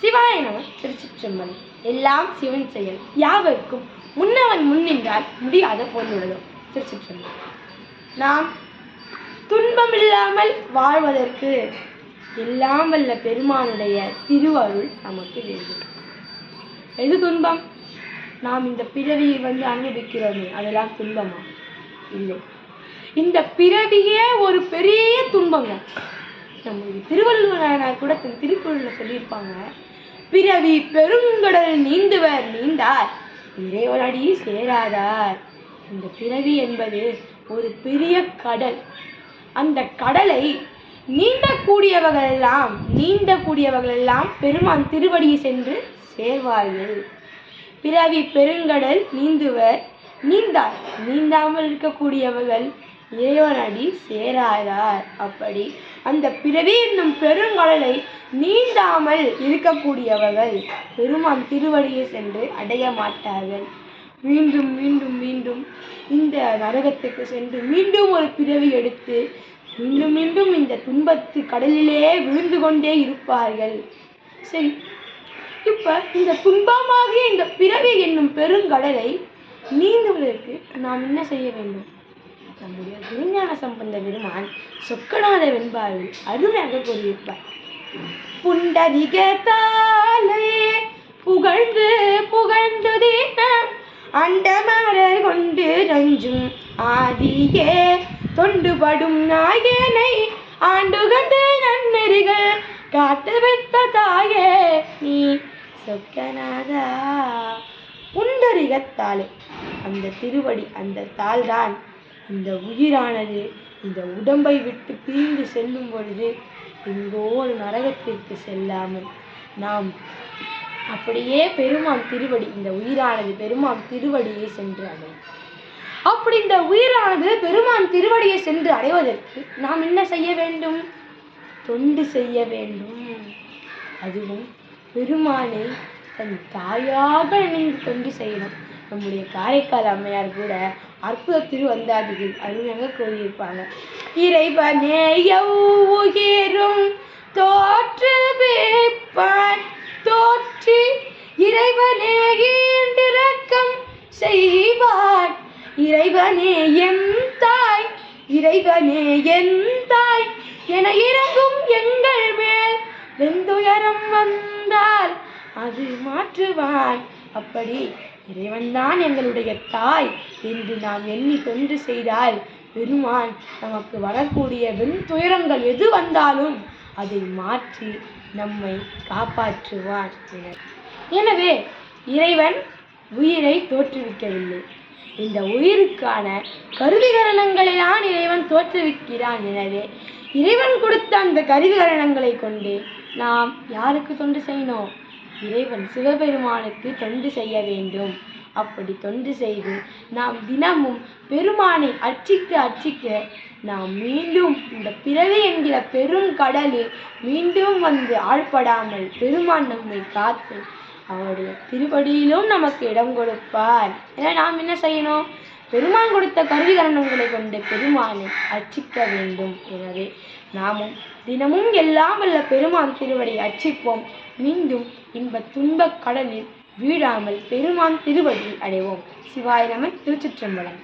சிவாய நம திருச்சிற்றம்பலம். எல்லாம் சிவன் செயல். யாவருக்கும் முன்னவன் முன்னின்றால் முடியாத பொருளுள்ளதும் திருச்சிற்றம்பலம். நாம் துன்பம் இல்லாமல் வாழ்வதற்கு எல்லாம் வல்ல பெருமானுடைய திருவருள் நமக்கு வேண்டும். எது துன்பம்? நாம் இந்த பிறவியை வந்து அனுபவிக்கிறோமே அதெல்லாம் துன்பமா? இல்லை. இந்த பிறவியே ஒரு பெரிய துன்பங்க. நம்ம திருவள்ளுவரானார் கூட தன் திருக்குறளில் சொல்லியிருப்பாங்க பிறவி பெருங்கடல் நீந்துவர் நீந்தார் இறைவனடி சேராதார். இந்த பிறவி என்பது ஒரு பெரிய கடல். அந்த கடலை நீந்தக்கூடியவர்களெல்லாம் நீந்தக்கூடியவர்களெல்லாம் பெருமான் திருவடியை சென்று சேர்வார்கள். பிறவி பெருங்கடல் நீந்துவர் நீந்தார். நீந்தாமல் இருக்கக்கூடியவர்கள் இறைவனடி சேராதார். அப்படி அந்த பிறவி என்னும் பெருங்கடலை நீந்தாமல் இருக்கக்கூடியவர்கள் பெருமான் திருவடியை சென்று அடைய மாட்டார்கள். மீண்டும் மீண்டும் மீண்டும் இந்த நரகத்துக்கு சென்று மீண்டும் ஒரு பிறவி எடுத்து மீண்டும் மீண்டும் இந்த துன்பத்து கடலிலே விழுந்து கொண்டே இருப்பார்கள். சரி இப்ப இந்த துன்பமாகிய இந்த பிறவி என்னும் பெருங்கடலை நீந்துவதற்கு நாம் என்ன செய்ய வேண்டும்? தம்முடைய குருஞான சம்பந்த பெருமான் சொக்கநாத வெண்பாவில் அருமையாக கூறியிருப்பார். புண்டதிக தாலே புகழ்ந்து புகழ்ந்து தீனம் அண்டமரர் கொண்டு ரஞ்சும் ஆதியே. தொண்டுபடும் நாயனை ஆண்டுகந்து நன்னெறிகள் காட்டு வைத்த தாயே. நீ சொக்கநாதா. புண்டரிகத்தாலே. அந்த திருவடி அந்த தாள்தான் இந்த உயிரானது இந்த உடம்பை விட்டு பிரிந்து செல்லும் பொழுது எங்கோ ஒரு நரகத்திற்கு செல்லாமல் நாம் அப்படியே பெருமான் திருவடி இந்த உயிரானது பெருமான் திருவடியை சென்று அடையும். அப்படி இந்த உயிரானது பெருமான் திருவடியை சென்று அடைவதற்கு நாம் என்ன செய்ய வேண்டும்? தொண்டு செய்ய வேண்டும். அதுவும் பெருமானை தன் தாயாக நினைந்து தொண்டு செய்யணும். நம்முடைய காரைக்கால் அம்மையார் கூட அற்புத திருவந்தாதிகள் அருமையாக கூறியிருப்பாங்க. இறைவனே எவ்வுயிரும் தோற்று வைப்பான். தோற்றி இறைவனே ஈண்டிரக்கம் செய்வான். இறைவனே என் தாய். இறைவனே என் தாய். என இறங்கும் எங்கள் மேல் வெந்துயரம் வந்தால் அது மாற்றுவான். அப்படி இறைவன்தான் எங்களுடைய தாய் என்று நாம் எண்ணி தொண்டு செய்தால் பெருமான் நமக்கு வரக்கூடிய வெண்துயரங்கள் எது வந்தாலும் அதை மாற்றி நம்மை காப்பாற்றுவார் எனவே இறைவன் உயிரை தோற்றுவிக்கவில்லை. இந்த உயிருக்கான கருவிகரணங்களை தான் இறைவன் தோற்றுவிக்கிறான் எனவே இறைவன் கொடுத்த அந்த கருவிகரணங்களை கொண்டு நாம் யாருக்கு தொண்டு செய்யணும்? இறைவன் சிவபெருமானுக்கு தொண்டு செய்ய வேண்டும். அப்படி தொண்டு செய்து நாம் தினமும் பெருமானை அர்ச்சிக்க அர்ச்சிக்க நாம் மீண்டும் இந்த பிறவி என்கிற பெரும் கடலில் மீண்டும் வந்து ஆழ்படாமல் பெருமான் நம்மை காத்து அவருடைய திருவடியிலும் நமக்கு இடம் கொடுப்பார். ஏன்னா நாம் என்ன செய்யணும்? பெருமான் கொடுத்த கருவிகரணங்களை கொண்டு பெருமானை அர்ச்சிக்க வேண்டும். எனவே நாமும் தினமும் எல்லாம் வல்ல பெருமான் திருவடி அர்ச்சிப்போம். மீண்டும் இன்ப துன்பக் கடலில் வீழாமல் பெருமான் திருவடி அடைவோம். சிவாய் நமன் திருச்சிற்றம்பலம்.